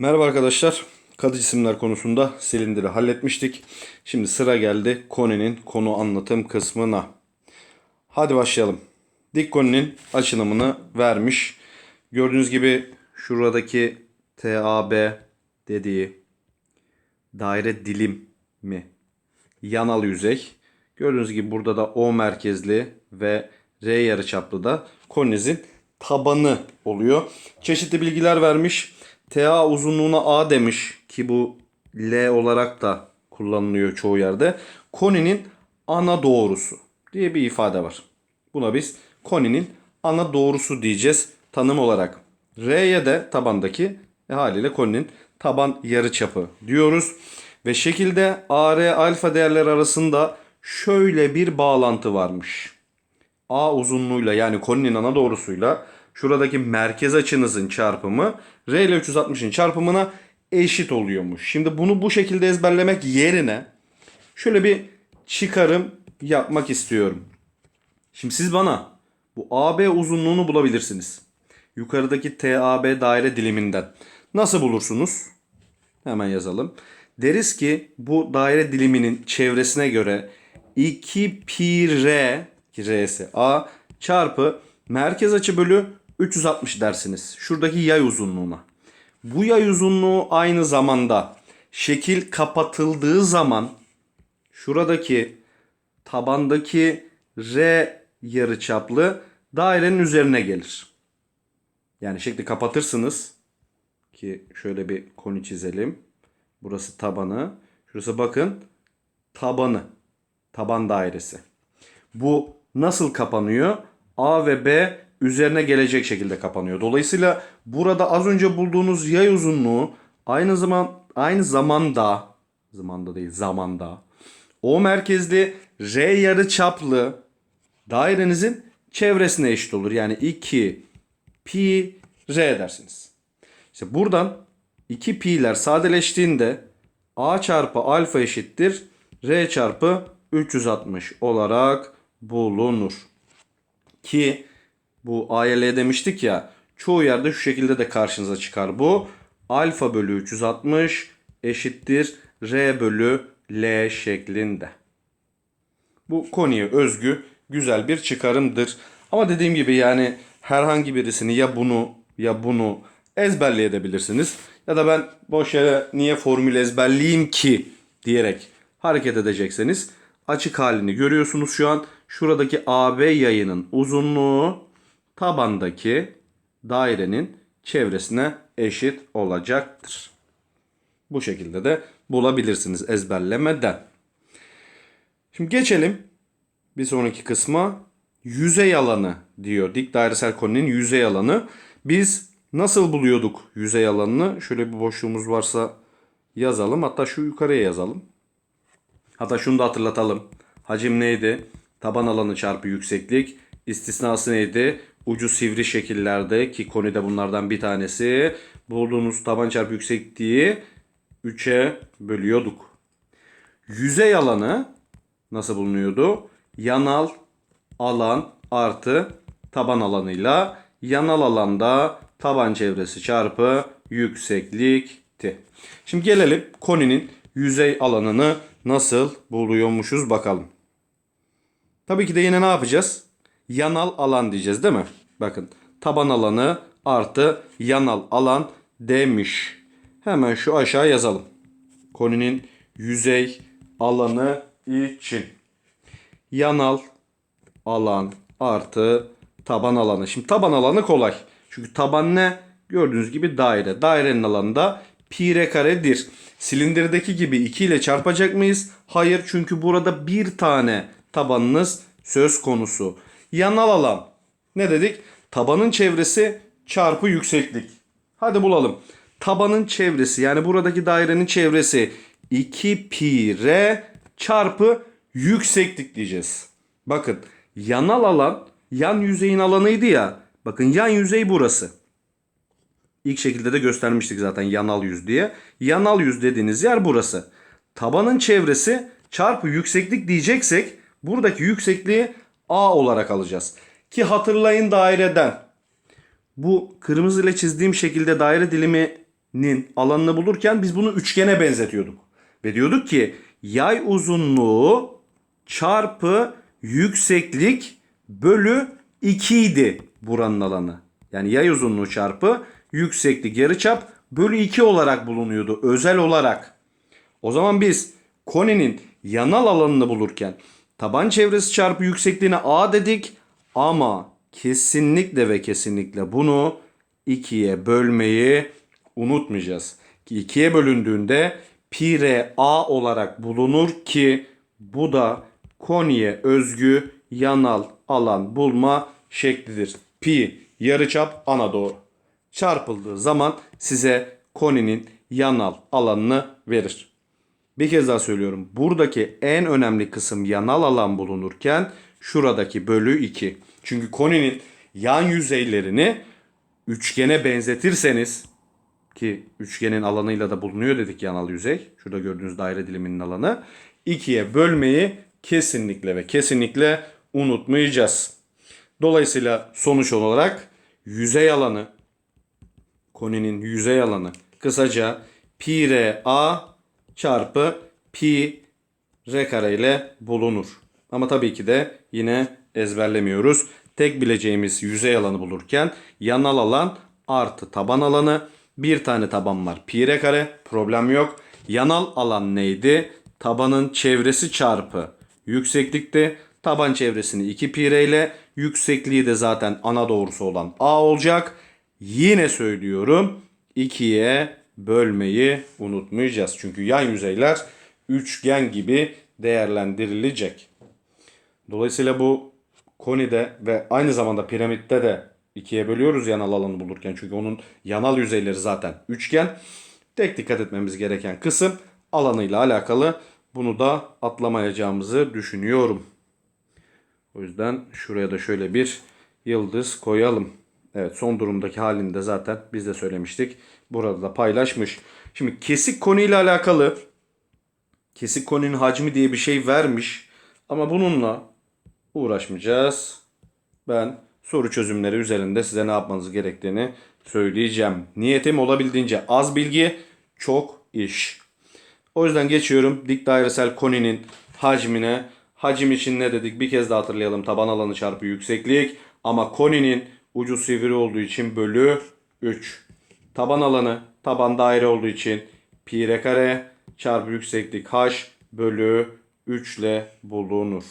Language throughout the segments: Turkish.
Merhaba arkadaşlar. Kadı cisimler konusunda silindiri halletmiştik. Şimdi sıra geldi koninin konu anlatım kısmına. Hadi başlayalım. Dik koninin açılımını vermiş. Gördüğünüz gibi şuradaki TAB dediği daire dilim mi? Yanal yüzey. Gördüğünüz gibi burada da O merkezli ve R yarıçaplı da koninizin tabanı oluyor. Çeşitli bilgiler vermiş. TA uzunluğuna A demiş ki bu L olarak da kullanılıyor çoğu yerde. Koninin ana doğrusu diye bir ifade var. Buna biz koninin ana doğrusu diyeceğiz tanım olarak. R'ye de tabandaki e, haliyle koninin taban yarıçapı diyoruz. Ve şekilde AR alfa değerler arasında şöyle bir bağlantı varmış. A uzunluğuyla yani koninin ana doğrusuyla şuradaki merkez açınızın çarpımı R ile 360'ın çarpımına eşit oluyormuş. Şimdi bunu bu şekilde ezberlemek yerine şöyle bir çıkarım yapmak istiyorum. Şimdi siz bana bu AB uzunluğunu bulabilirsiniz. Yukarıdaki TAB daire diliminden. Nasıl bulursunuz? Hemen yazalım. Deriz ki bu daire diliminin çevresine göre 2 pi r ki r'si a çarpı merkez açı bölü 360 dersiniz. Şuradaki yay uzunluğuna. Bu yay uzunluğu aynı zamanda şekil kapatıldığı zaman şuradaki tabandaki r yarıçaplı dairenin üzerine gelir. Yani şekli kapatırsınız ki şöyle bir konu çizelim. Burası tabanı. Şurası bakın tabanı. Taban dairesi. Bu nasıl kapanıyor? A ve B üzerine gelecek şekilde kapanıyor. Dolayısıyla burada az önce bulduğunuz yay uzunluğu aynı zaman aynı zamanda zamanda değil zamanda O merkezli R yarı çaplı dairenizin çevresine eşit olur. Yani 2 pi R dersiniz. İşte buradan 2 pi'ler sadeleştiğinde A çarpı alfa eşittir R çarpı 360 olarak bulunur. Ki bu AYL demiştik ya çoğu yerde şu şekilde de karşınıza çıkar bu. Alfa bölü 360 eşittir R bölü L şeklinde. Bu konuya özgü güzel bir çıkarımdır. Ama dediğim gibi yani herhangi birisini ya bunu ya bunu ezberleyebilirsiniz. Ya da ben boş yere niye formül ezberleyeyim ki diyerek hareket edecekseniz açık halini görüyorsunuz şu an. Şuradaki AB yayının uzunluğu tabandaki dairenin çevresine eşit olacaktır. Bu şekilde de bulabilirsiniz ezberlemeden. Şimdi geçelim bir sonraki kısma. Yüzey alanı diyor. Dik dairesel koninin yüzey alanı. Biz nasıl buluyorduk yüzey alanını? Şöyle bir boşluğumuz varsa yazalım. Hatta şu yukarıya yazalım. Hatta şunu da hatırlatalım. Hacim neydi? Taban alanı çarpı yükseklik. İstisnası neydi? Ucu sivri şekillerde ki koni de bunlardan bir tanesi. Bulduğunuz taban çarpı yüksekliği 3'e bölüyorduk. Yüzey alanı nasıl bulunuyordu? Yanal alan artı taban alanıyla yanal alanda taban çevresi çarpı yükseklikti. Şimdi gelelim koninin yüzey alanını nasıl buluyormuşuz bakalım. Tabii ki de yine ne yapacağız? Yanal alan diyeceğiz değil mi? Bakın taban alanı artı yanal alan demiş. Hemen şu aşağı yazalım. Koninin yüzey alanı için. Yanal alan artı taban alanı. Şimdi taban alanı kolay. Çünkü taban ne? Gördüğünüz gibi daire. Dairenin alanı da pi r karedir. Silindirdeki gibi 2 ile çarpacak mıyız? Hayır çünkü burada bir tane tabanınız söz konusu. Yanal alan. Ne dedik? Tabanın çevresi çarpı yükseklik. Hadi bulalım. Tabanın çevresi yani buradaki dairenin çevresi 2 pi r çarpı yükseklik diyeceğiz. Bakın yanal alan yan yüzeyin alanıydı ya. Bakın yan yüzey burası. İlk şekilde de göstermiştik zaten yanal yüz diye. Yanal yüz dediğiniz yer burası. Tabanın çevresi çarpı yükseklik diyeceksek buradaki yüksekliği A olarak alacağız. Ki hatırlayın daireden bu kırmızı ile çizdiğim şekilde daire dilimi konenin alanını bulurken biz bunu üçgene benzetiyorduk. Ve diyorduk ki yay uzunluğu çarpı yükseklik bölü 2 idi buranın alanı. Yani yay uzunluğu çarpı yükseklik yarıçap bölü 2 olarak bulunuyordu özel olarak. O zaman biz konenin yanal alanını bulurken taban çevresi çarpı yüksekliğine A dedik ama kesinlikle ve kesinlikle bunu 2'ye bölmeyi unutmayacağız. Ki 2'ye bölündüğünde pi r a olarak bulunur ki bu da koniye özgü yanal alan bulma şeklidir. Pi yarıçap ana doğru. Çarpıldığı zaman size koninin yanal alanını verir. Bir kez daha söylüyorum. Buradaki en önemli kısım yanal alan bulunurken şuradaki bölü 2. Çünkü koninin yan yüzeylerini üçgene benzetirseniz ki üçgenin alanıyla da bulunuyor dedik yanal yüzey. Şurada gördüğünüz daire diliminin alanı. ikiye bölmeyi kesinlikle ve kesinlikle unutmayacağız. Dolayısıyla sonuç olarak yüzey alanı koninin yüzey alanı kısaca pi r a çarpı pi r kare ile bulunur. Ama tabii ki de yine ezberlemiyoruz. Tek bileceğimiz yüzey alanı bulurken yanal alan artı taban alanı. Bir tane taban var. Pi r kare problem yok. Yanal alan neydi? Tabanın çevresi çarpı yükseklikte. Taban çevresini 2 pi r ile yüksekliği de zaten ana doğrusu olan a olacak. Yine söylüyorum 2'ye bölmeyi unutmayacağız. Çünkü yan yüzeyler üçgen gibi değerlendirilecek. Dolayısıyla bu konide ve aynı zamanda piramitte de ikiye bölüyoruz yanal alanı bulurken. Çünkü onun yanal yüzeyleri zaten üçgen. Tek dikkat etmemiz gereken kısım alanıyla alakalı. Bunu da atlamayacağımızı düşünüyorum. O yüzden şuraya da şöyle bir yıldız koyalım. Evet son durumdaki halini de zaten biz de söylemiştik. Burada da paylaşmış. Şimdi kesik konu ile alakalı kesik konunun hacmi diye bir şey vermiş. Ama bununla uğraşmayacağız. Ben soru çözümleri üzerinde size ne yapmanız gerektiğini söyleyeceğim. Niyetim olabildiğince az bilgi, çok iş. O yüzden geçiyorum dik dairesel koninin hacmine. Hacim için ne dedik bir kez daha hatırlayalım. Taban alanı çarpı yükseklik. Ama koninin ucu sivri olduğu için bölü 3. Taban alanı taban daire olduğu için pi kare çarpı yükseklik h bölü 3 ile bulunur.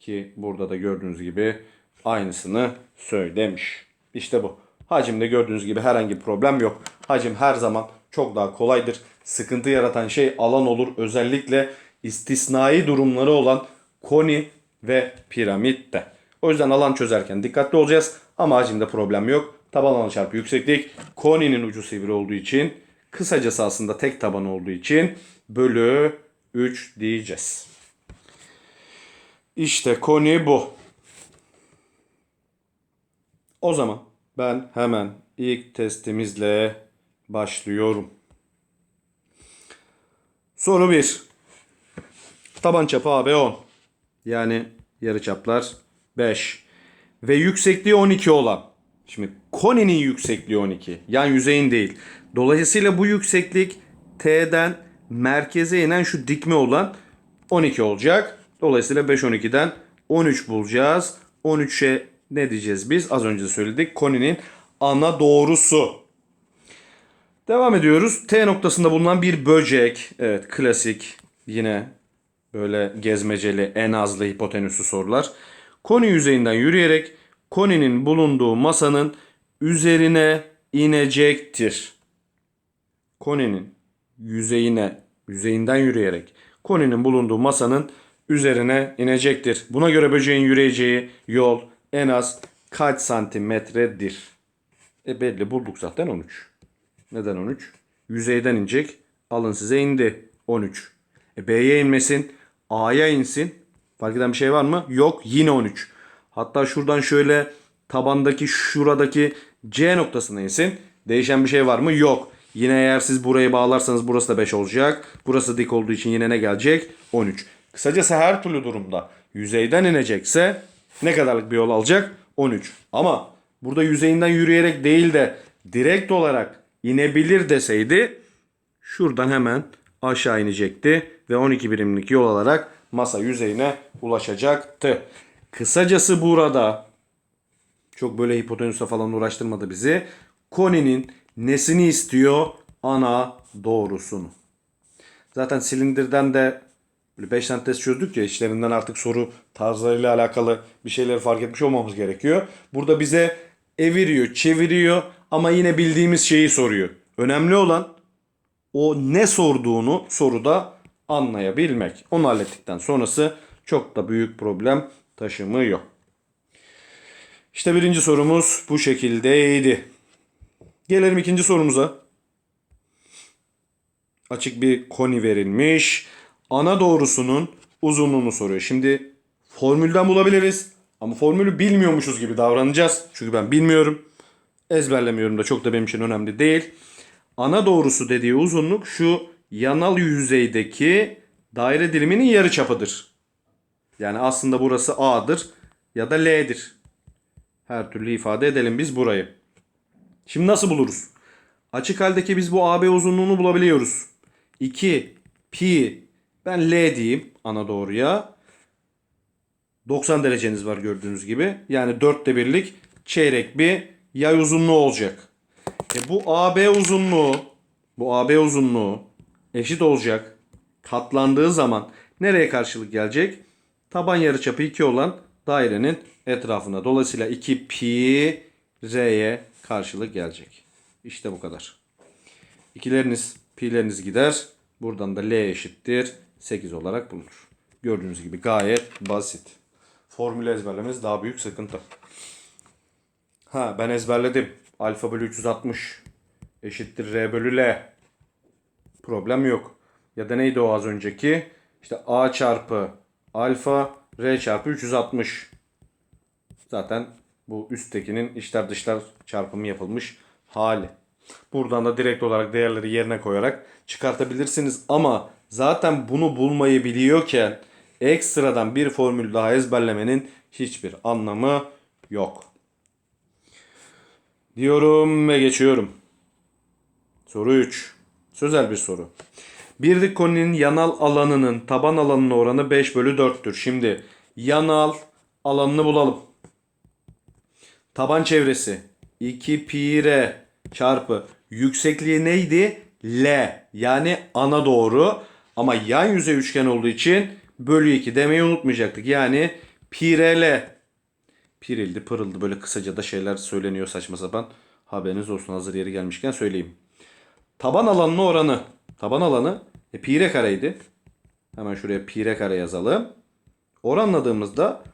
Ki burada da gördüğünüz gibi aynısını söylemiş. İşte bu. Hacimde gördüğünüz gibi herhangi bir problem yok. Hacim her zaman çok daha kolaydır. Sıkıntı yaratan şey alan olur. Özellikle istisnai durumları olan koni ve piramitte. O yüzden alan çözerken dikkatli olacağız. Ama hacimde problem yok. Taban alanı çarpı yükseklik. Koninin ucu sivri olduğu için kısacası aslında tek taban olduğu için bölü 3 diyeceğiz. İşte koni bu. O zaman ben hemen ilk testimizle başlıyorum. Soru 1. Taban çapı AB 10. Yani yarıçaplar 5. Ve yüksekliği 12 olan. Şimdi koninin yüksekliği 12. Yan yüzeyin değil. Dolayısıyla bu yükseklik T'den merkeze inen şu dikme olan 12 olacak. Dolayısıyla 5 12'den 13 bulacağız. 13'e ne diyeceğiz biz? Az önce söyledik. Koninin ana doğrusu. Devam ediyoruz. T noktasında bulunan bir böcek. Evet klasik yine böyle gezmeceli en azlı hipotenüsü sorular. Koni yüzeyinden yürüyerek koninin bulunduğu masanın üzerine inecektir. Koninin yüzeyine, yüzeyinden yürüyerek koninin bulunduğu masanın üzerine inecektir. Buna göre böceğin yürüyeceği yol en az kaç santimetredir? E belli bulduk zaten 13. Neden 13? Yüzeyden inecek. Alın size indi. 13. E B'ye inmesin. A'ya insin. Fark eden bir şey var mı? Yok. Yine 13. Hatta şuradan şöyle tabandaki şuradaki C noktasına insin. Değişen bir şey var mı? Yok. Yine eğer siz burayı bağlarsanız burası da 5 olacak. Burası dik olduğu için yine ne gelecek? 13. Kısacası her türlü durumda yüzeyden inecekse ne kadarlık bir yol alacak? 13. Ama burada yüzeyinden yürüyerek değil de direkt olarak inebilir deseydi şuradan hemen aşağı inecekti ve 12 birimlik yol alarak masa yüzeyine ulaşacaktı. Kısacası burada çok böyle hipotenüsle falan uğraştırmadı bizi. Koni'nin nesini istiyor? Ana doğrusunu. Zaten silindirden de böyle 5 tane test çözdük ya içlerinden artık soru tarzlarıyla alakalı bir şeyleri fark etmiş olmamız gerekiyor. Burada bize eviriyor, çeviriyor ama yine bildiğimiz şeyi soruyor. Önemli olan o ne sorduğunu soruda anlayabilmek. Onu hallettikten sonrası çok da büyük problem taşımıyor. İşte birinci sorumuz bu şekildeydi. Gelelim ikinci sorumuza. Açık bir koni verilmiş. Ana doğrusunun uzunluğunu soruyor. Şimdi formülden bulabiliriz. Ama formülü bilmiyormuşuz gibi davranacağız. Çünkü ben bilmiyorum. Ezberlemiyorum da çok da benim için önemli değil. Ana doğrusu dediği uzunluk şu yanal yüzeydeki daire diliminin yarı çapıdır. Yani aslında burası A'dır ya da L'dir. Her türlü ifade edelim biz burayı. Şimdi nasıl buluruz? Açık haldeki biz bu AB uzunluğunu bulabiliyoruz. 2 pi ben L diyeyim ana doğruya. 90 dereceniz var gördüğünüz gibi. Yani 4'te birlik çeyrek bir yay uzunluğu olacak. E bu AB uzunluğu bu AB uzunluğu eşit olacak. Katlandığı zaman nereye karşılık gelecek? Taban yarıçapı 2 olan dairenin etrafına. Dolayısıyla 2 pi r'ye karşılık gelecek. İşte bu kadar. İkileriniz, pi'leriniz gider. Buradan da l eşittir 8 olarak bulunur. Gördüğünüz gibi gayet basit. Formülü ezberlemeniz daha büyük sıkıntı. Ha ben ezberledim. Alfa bölü 360 eşittir R bölü L. Problem yok. Ya da neydi o az önceki? İşte A çarpı alfa R çarpı 360. Zaten bu üsttekinin içler dışlar çarpımı yapılmış hali. Buradan da direkt olarak değerleri yerine koyarak çıkartabilirsiniz. Ama zaten bunu bulmayı biliyorken ekstradan bir formül daha ezberlemenin hiçbir anlamı yok. Diyorum ve geçiyorum. Soru 3. Sözel bir soru. Bir dik yanal alanının taban alanına oranı 5 bölü 4'tür. Şimdi yanal alanını bulalım. Taban çevresi 2 pi r çarpı yüksekliği neydi? L yani ana doğru ama yan yüzey üçgen olduğu için bölü 2 demeyi unutmayacaktık. Yani pi r l pirildi pırıldı böyle kısaca da şeyler söyleniyor saçma sapan. Haberiniz olsun hazır yeri gelmişken söyleyeyim. Taban alanının oranı. Taban alanı e, pi r kareydi. Hemen şuraya pi r kare yazalım. Oranladığımızda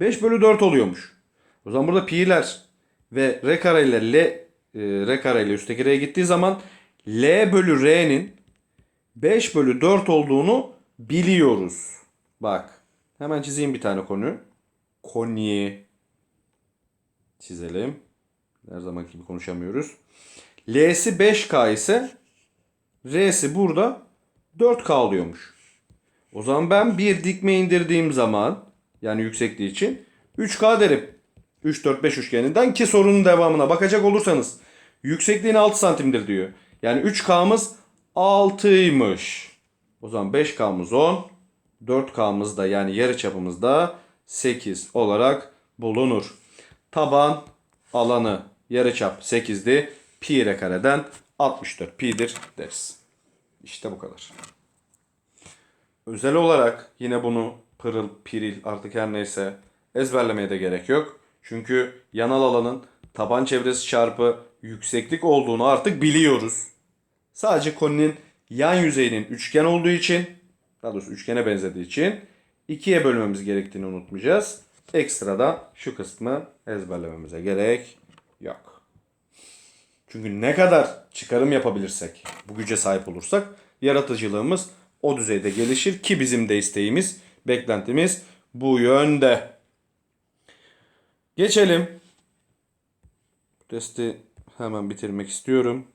5 bölü 4 oluyormuş. O zaman burada pi'ler ve r kare ile l e, r kare üstteki r'ye gittiği zaman l bölü r'nin 5 bölü 4 olduğunu biliyoruz. Bak hemen çizeyim bir tane konu. Koni çizelim. Her zamanki gibi konuşamıyoruz. L'si 5K ise R'si burada 4K oluyormuş. O zaman ben bir dikme indirdiğim zaman yani yüksekliği için 3K derim. 3, 4, 5 üçgeninden ki sorunun devamına bakacak olursanız yüksekliğin 6 santimdir diyor. Yani 3K'mız 6'ymış. O zaman 5K'mız 10, 4K'mız da yani yarı çapımız da 8 olarak bulunur. Taban alanı yarıçap 8'di. Pi r kareden 64 pi'dir deriz. İşte bu kadar. Özel olarak yine bunu pırıl, piril artık her neyse ezberlemeye de gerek yok. Çünkü yanal alanın taban çevresi çarpı yükseklik olduğunu artık biliyoruz. Sadece koninin yan yüzeyinin üçgen olduğu için, daha doğrusu üçgene benzediği için ikiye bölmemiz gerektiğini unutmayacağız. Ekstradan şu kısmı ezberlememize gerek yok. Çünkü ne kadar çıkarım yapabilirsek, bu güce sahip olursak yaratıcılığımız o düzeyde gelişir ki bizim de isteğimiz, beklentimiz bu yönde. Geçelim. Testi hemen bitirmek istiyorum.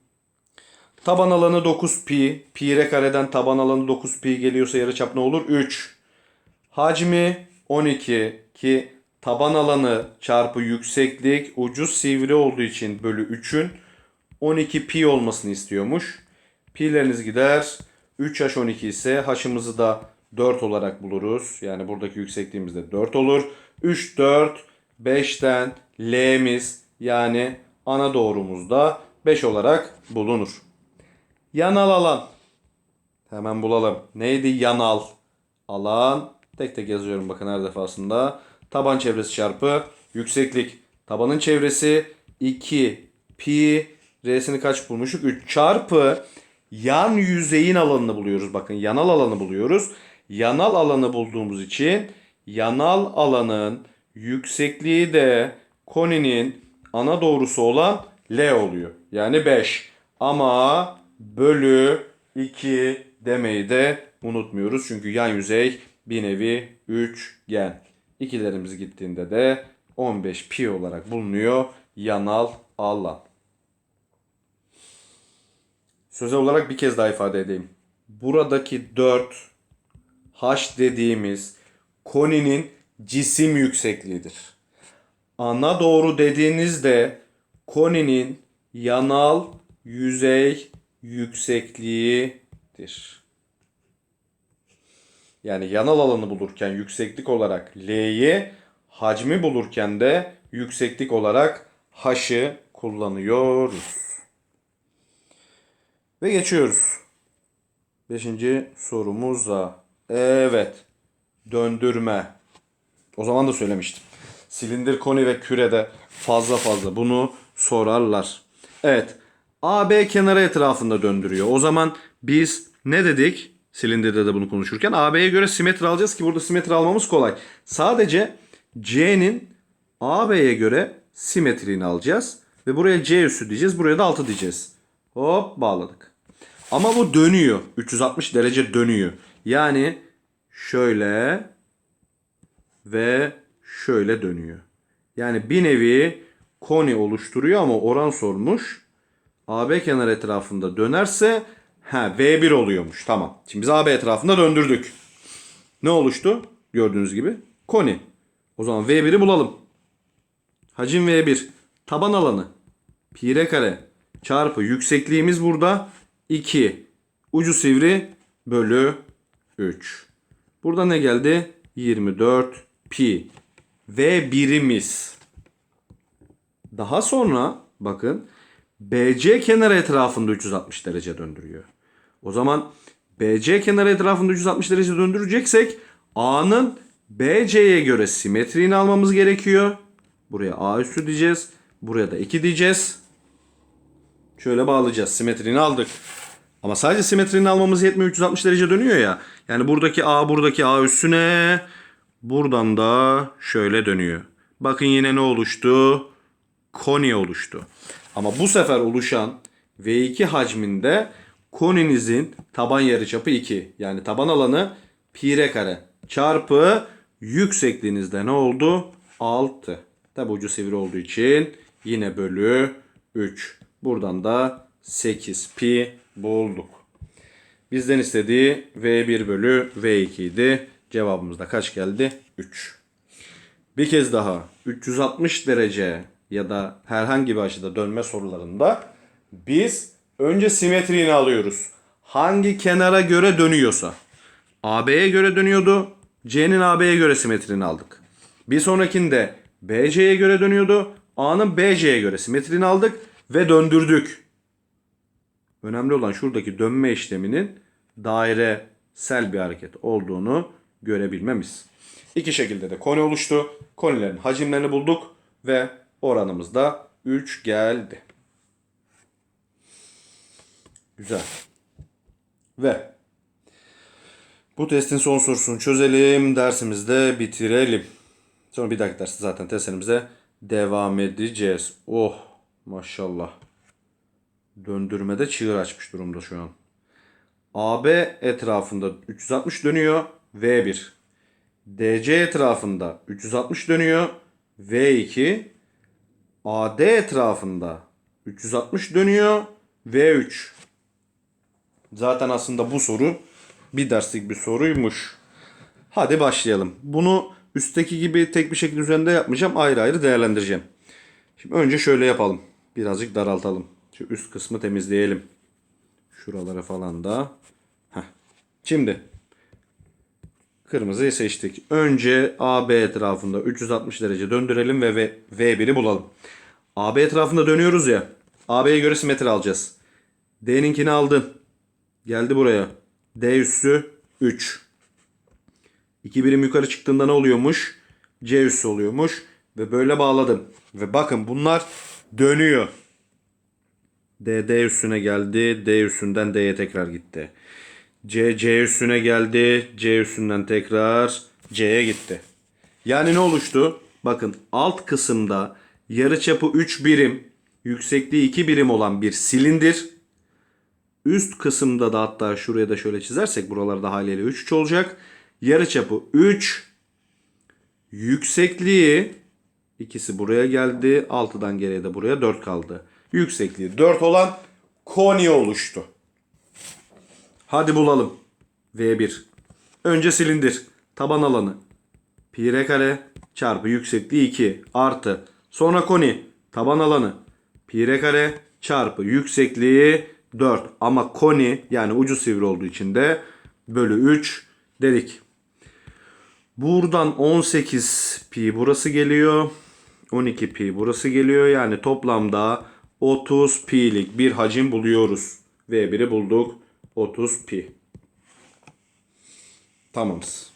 Taban alanı 9 pi. Pi r kareden taban alanı 9 pi geliyorsa yarıçap ne olur? 3. Hacmi 12 ki taban alanı çarpı yükseklik ucu sivri olduğu için bölü 3'ün 12 pi olmasını istiyormuş. Pi'leriniz gider. 3h 12 ise h'ımızı da 4 olarak buluruz. Yani buradaki yüksekliğimiz de 4 olur. 3, 4, 5'ten L'miz yani ana doğrumuzda 5 olarak bulunur. Yanal alan. Hemen bulalım. Neydi yanal? Alan. Tek tek yazıyorum bakın her defasında. Taban çevresi çarpı yükseklik. Tabanın çevresi 2 pi R'sini kaç bulmuşuk? 3 çarpı yan yüzeyin alanını buluyoruz. Bakın yanal alanı buluyoruz. Yanal alanı bulduğumuz için yanal alanın yüksekliği de koninin ana doğrusu olan L oluyor. Yani 5. Ama bölü 2 demeyi de unutmuyoruz. Çünkü yan yüzey bir nevi üçgen. İkilerimiz gittiğinde de 15 pi olarak bulunuyor yanal alan. Sözel olarak bir kez daha ifade edeyim. Buradaki 4 h dediğimiz koninin cisim yüksekliğidir. Ana doğru dediğinizde koninin yanal yüzey yüksekliğidir. Yani yanal alanı bulurken yükseklik olarak L'yi, hacmi bulurken de yükseklik olarak H'ı kullanıyoruz. Ve geçiyoruz. Beşinci sorumuzla. Evet. Döndürme. O zaman da söylemiştim. Silindir koni ve kürede fazla fazla bunu sorarlar. Evet. AB kenarı etrafında döndürüyor. O zaman biz ne dedik? Silindirde de bunu konuşurken AB'ye göre simetri alacağız ki burada simetri almamız kolay. Sadece C'nin AB'ye göre simetriğini alacağız. Ve buraya C üssü diyeceğiz. Buraya da 6 diyeceğiz. Hop bağladık. Ama bu dönüyor. 360 derece dönüyor. Yani şöyle ve şöyle dönüyor. Yani bir nevi koni oluşturuyor ama oran sormuş. AB kenar etrafında dönerse ha V1 oluyormuş. Tamam. Şimdi biz AB etrafında döndürdük. Ne oluştu? Gördüğünüz gibi koni. O zaman V1'i bulalım. Hacim V1. Taban alanı. Pi r kare çarpı yüksekliğimiz burada 2. Ucu sivri bölü 3. Burada ne geldi? 24 pi. V birimiz. Daha sonra bakın BC kenarı etrafında 360 derece döndürüyor. O zaman BC kenarı etrafında 360 derece döndüreceksek A'nın BC'ye göre simetriğini almamız gerekiyor. Buraya A üstü diyeceğiz. Buraya da 2 diyeceğiz. Şöyle bağlayacağız. Simetriğini aldık. Ama sadece simetriğini almamız yetmiyor. 360 derece dönüyor ya. Yani buradaki A buradaki A üstüne buradan da şöyle dönüyor. Bakın yine ne oluştu? Koni oluştu. Ama bu sefer oluşan V2 hacminde koninizin taban yarıçapı 2. Yani taban alanı pi r kare çarpı yüksekliğinizde ne oldu? 6. Tabi ucu sivri olduğu için yine bölü 3. Buradan da 8 pi bulduk. Bizden istediği V1 bölü V2 idi. Cevabımız da kaç geldi? 3. Bir kez daha 360 derece ya da herhangi bir açıda dönme sorularında biz önce simetriğini alıyoruz. Hangi kenara göre dönüyorsa. AB'ye göre dönüyordu. C'nin AB'ye göre simetrini aldık. Bir sonrakinde BC'ye göre dönüyordu. A'nın BC'ye göre simetrini aldık ve döndürdük. Önemli olan şuradaki dönme işleminin dairesel bir hareket olduğunu görebilmemiz. İki şekilde de koni oluştu. Konilerin hacimlerini bulduk ve oranımız da 3 geldi. Güzel. Ve bu testin son sorusunu çözelim. Dersimizde bitirelim. Sonra bir dahaki derste zaten testlerimize devam edeceğiz. Oh maşallah. Döndürmede çığır açmış durumda şu an. AB etrafında 360 dönüyor. V1. DC etrafında 360 dönüyor. V2. AD etrafında 360 dönüyor. V3. Zaten aslında bu soru bir derslik bir soruymuş. Hadi başlayalım. Bunu üstteki gibi tek bir şekilde üzerinde yapmayacağım. Ayrı ayrı değerlendireceğim. Şimdi önce şöyle yapalım. Birazcık daraltalım. Şu üst kısmı temizleyelim. Şuraları falan da. Heh. Şimdi kırmızıyı seçtik. Önce AB etrafında 360 derece döndürelim ve V- V1'i bulalım. AB etrafında dönüyoruz ya. AB'ye göre simetri alacağız. D'ninkini aldın. Geldi buraya. D üssü 3. 2 birim yukarı çıktığında ne oluyormuş? C üssü oluyormuş. Ve böyle bağladım. Ve bakın bunlar dönüyor. D, D üstüne geldi. D üstünden D'ye tekrar gitti. C, C üstüne geldi. C üstünden tekrar C'ye gitti. Yani ne oluştu? Bakın alt kısımda yarıçapı 3 birim, yüksekliği 2 birim olan bir silindir. Üst kısımda da hatta şuraya da şöyle çizersek buralarda haliyle 3 3 olacak. Yarıçapı 3, yüksekliği ikisi buraya geldi. 6'dan geriye de buraya 4 kaldı. Yüksekliği 4 olan koni oluştu. Hadi bulalım. V1. Önce silindir. Taban alanı. Pi r kare çarpı yüksekliği 2 artı. Sonra koni. Taban alanı. Pi r kare çarpı yüksekliği 4. Ama koni yani ucu sivri olduğu için de bölü 3 dedik. Buradan 18 pi burası geliyor. 12 pi burası geliyor. Yani toplamda 30 pi'lik bir hacim buluyoruz. V1'i bulduk. 30 pi. Tamamız.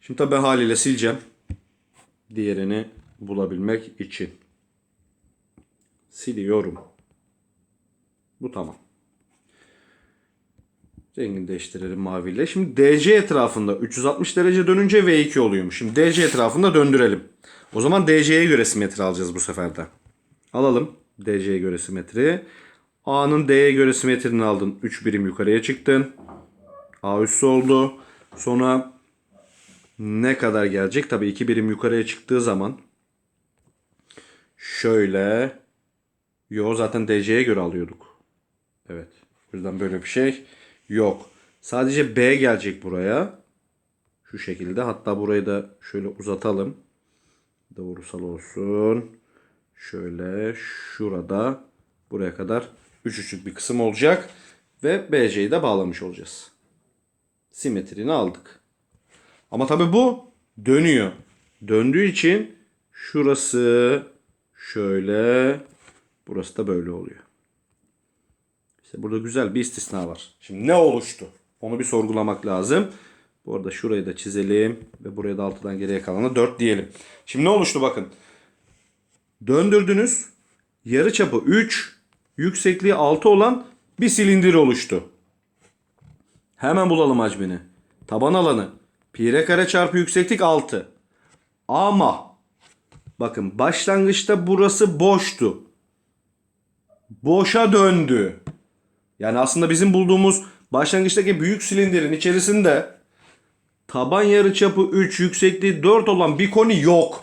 Şimdi tabi haliyle sileceğim. Diğerini bulabilmek için. Siliyorum. Bu tamam. Rengini değiştirelim maviyle. Şimdi DC etrafında 360 derece dönünce V2 oluyormuş. Şimdi DC etrafında döndürelim. O zaman DC'ye göre simetri alacağız bu sefer de. Alalım DC'ye göre simetri. A'nın D'ye göre simetrini aldın. 3 birim yukarıya çıktın. A üssü oldu. Sonra ne kadar gelecek? Tabii 2 birim yukarıya çıktığı zaman şöyle Yo zaten DC'ye göre alıyorduk. Evet. O yüzden böyle bir şey yok. Sadece B gelecek buraya. Şu şekilde. Hatta burayı da şöyle uzatalım. Doğrusal olsun. Şöyle şurada buraya kadar 3 üçlük bir kısım olacak. Ve BC'yi de bağlamış olacağız. Simetrini aldık. Ama tabi bu dönüyor. Döndüğü için şurası şöyle burası da böyle oluyor. İşte burada güzel bir istisna var. Şimdi ne oluştu? Onu bir sorgulamak lazım. Bu arada şurayı da çizelim ve buraya da altıdan geriye kalanı 4 diyelim. Şimdi ne oluştu bakın. Döndürdünüz. Yarıçapı 3, yüksekliği 6 olan bir silindir oluştu. Hemen bulalım hacmini. Taban alanı pi r kare çarpı yükseklik 6. Ama bakın başlangıçta burası boştu. Boşa döndü. Yani aslında bizim bulduğumuz başlangıçtaki büyük silindirin içerisinde taban yarıçapı 3, yüksekliği 4 olan bir koni yok.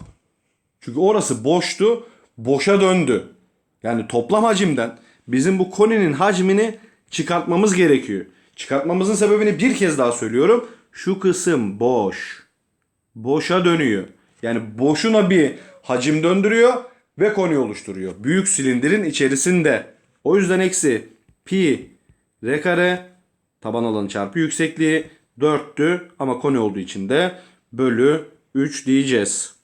Çünkü orası boştu, boşa döndü. Yani toplam hacimden bizim bu koninin hacmini çıkartmamız gerekiyor. Çıkartmamızın sebebini bir kez daha söylüyorum. Şu kısım boş. Boşa dönüyor. Yani boşuna bir hacim döndürüyor ve koni oluşturuyor. Büyük silindirin içerisinde. O yüzden eksi pi r kare taban alanı çarpı yüksekliği 4'tü ama koni olduğu için de bölü 3 diyeceğiz.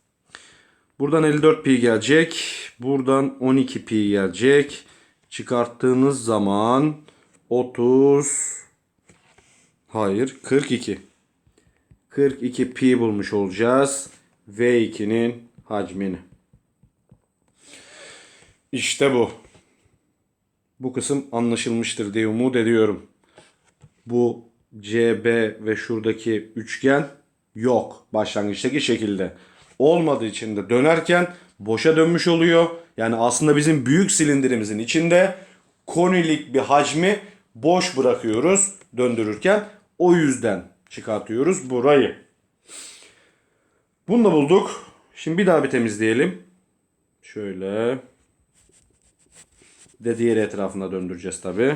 Buradan 54 pi gelecek. Buradan 12 pi gelecek. Çıkarttığınız zaman 30 Hayır 42. 42 pi bulmuş olacağız. V2'nin hacmini. İşte bu. Bu kısım anlaşılmıştır diye umut ediyorum. Bu CB ve şuradaki üçgen yok başlangıçtaki şekilde. Olmadığı için de dönerken boşa dönmüş oluyor. Yani aslında bizim büyük silindirimizin içinde konilik bir hacmi boş bırakıyoruz döndürürken. O yüzden çıkartıyoruz burayı. Bunu da bulduk. Şimdi bir daha bir temizleyelim. Şöyle. De diğer etrafına döndüreceğiz tabi.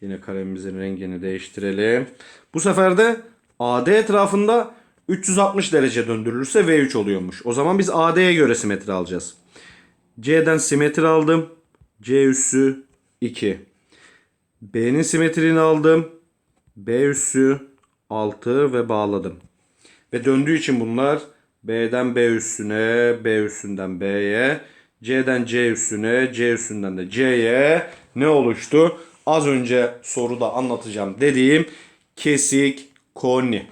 Yine kalemimizin rengini değiştirelim. Bu sefer de AD etrafında 360 derece döndürülürse V3 oluyormuş. O zaman biz AD'ye göre simetri alacağız. C'den simetri aldım. C üssü 2. B'nin simetriğini aldım. B üssü 6 ve bağladım. Ve döndüğü için bunlar B'den B üssüne, B üssünden B'ye, C'den C üssüne, C üssünden de C'ye ne oluştu? Az önce soruda anlatacağım dediğim kesik koni.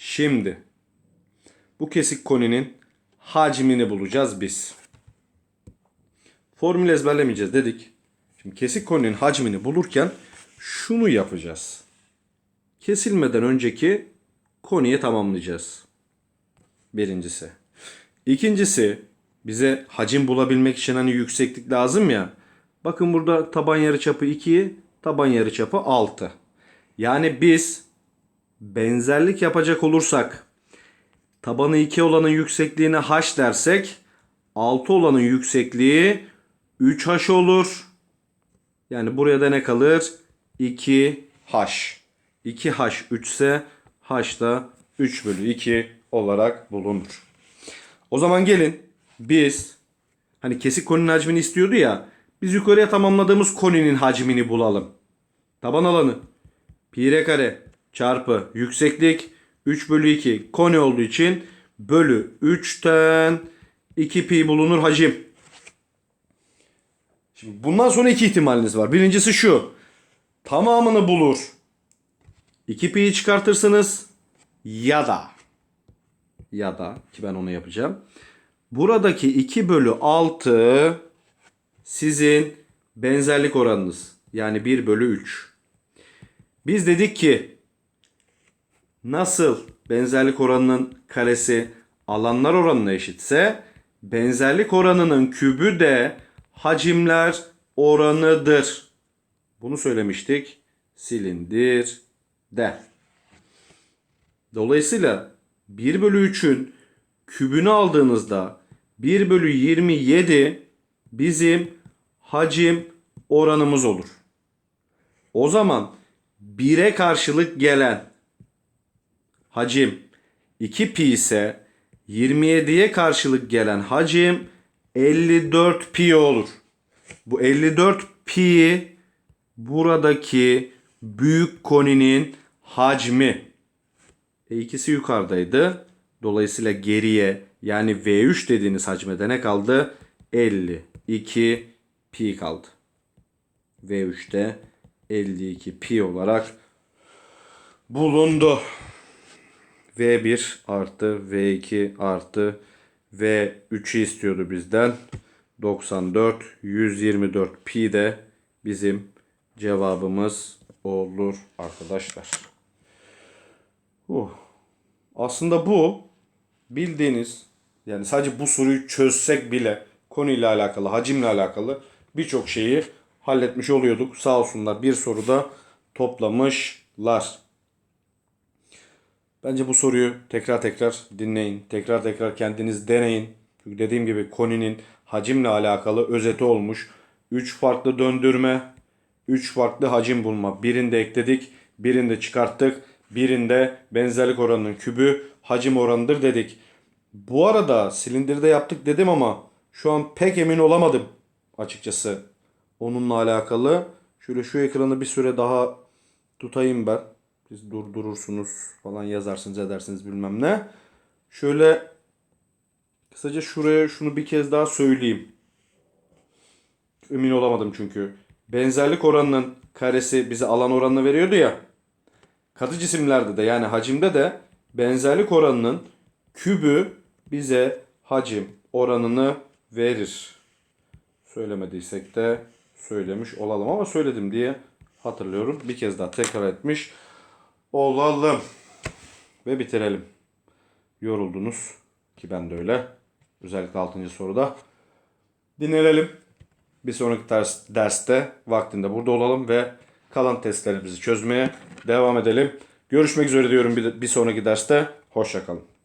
Şimdi bu kesik koninin hacmini bulacağız biz. Formül ezberlemeyeceğiz dedik. Şimdi kesik koninin hacmini bulurken şunu yapacağız. Kesilmeden önceki koniyi tamamlayacağız. Birincisi. İkincisi bize hacim bulabilmek için hani yükseklik lazım ya. Bakın burada taban yarıçapı 2, taban yarıçapı 6. Yani biz benzerlik yapacak olursak tabanı 2 olanın yüksekliğine h dersek 6 olanın yüksekliği 3h olur. Yani buraya da ne kalır? 2h. 2h 3 ise h da 3 bölü 2 olarak bulunur. O zaman gelin biz hani kesik koninin hacmini istiyordu ya biz yukarıya tamamladığımız koninin hacmini bulalım. Taban alanı pi r kare çarpı yükseklik 3 bölü 2 koni olduğu için bölü 3'ten 2 pi bulunur hacim. Şimdi bundan sonra iki ihtimaliniz var. Birincisi şu. Tamamını bulur. 2 pi'yi çıkartırsınız ya da ya da ki ben onu yapacağım. Buradaki 2 bölü 6 sizin benzerlik oranınız. Yani 1 bölü 3. Biz dedik ki nasıl benzerlik oranının karesi alanlar oranına eşitse benzerlik oranının kübü de hacimler oranıdır. Bunu söylemiştik. Silindir de. Dolayısıyla 1 bölü 3'ün kübünü aldığınızda 1 bölü 27 bizim hacim oranımız olur. O zaman 1'e karşılık gelen hacim 2 pi ise 27'ye karşılık gelen hacim 54 pi olur. Bu 54 pi buradaki büyük koninin hacmi. E ikisi yukarıdaydı. Dolayısıyla geriye yani V3 dediğiniz hacmede ne kaldı? 52 pi kaldı. V3'te 52 pi olarak bulundu. V1 artı V2 artı V3'ü istiyordu bizden. 94 124 pi de bizim cevabımız olur arkadaşlar. Uh. Aslında bu bildiğiniz yani sadece bu soruyu çözsek bile konuyla alakalı, hacimle alakalı birçok şeyi halletmiş oluyorduk. Sağ olsunlar bir soruda toplamışlar. Bence bu soruyu tekrar tekrar dinleyin. Tekrar tekrar kendiniz deneyin. Çünkü dediğim gibi koninin hacimle alakalı özeti olmuş. 3 farklı döndürme, 3 farklı hacim bulma. Birinde ekledik, birinde çıkarttık. Birinde benzerlik oranının kübü hacim oranıdır dedik. Bu arada silindirde yaptık dedim ama şu an pek emin olamadım açıkçası onunla alakalı. Şöyle şu ekranı bir süre daha tutayım ben. Siz durdurursunuz falan yazarsınız edersiniz bilmem ne. Şöyle kısaca şuraya şunu bir kez daha söyleyeyim. Emin olamadım çünkü. Benzerlik oranının karesi bize alan oranını veriyordu ya. Katı cisimlerde de yani hacimde de benzerlik oranının kübü bize hacim oranını verir. Söylemediysek de söylemiş olalım ama söyledim diye hatırlıyorum. Bir kez daha tekrar etmiş olalım. Ve bitirelim. Yoruldunuz ki ben de öyle. Özellikle 6. soruda. Dinlenelim. Bir sonraki ders, derste vaktinde burada olalım ve kalan testlerimizi çözmeye devam edelim. Görüşmek üzere diyorum bir, bir sonraki derste. Hoşçakalın.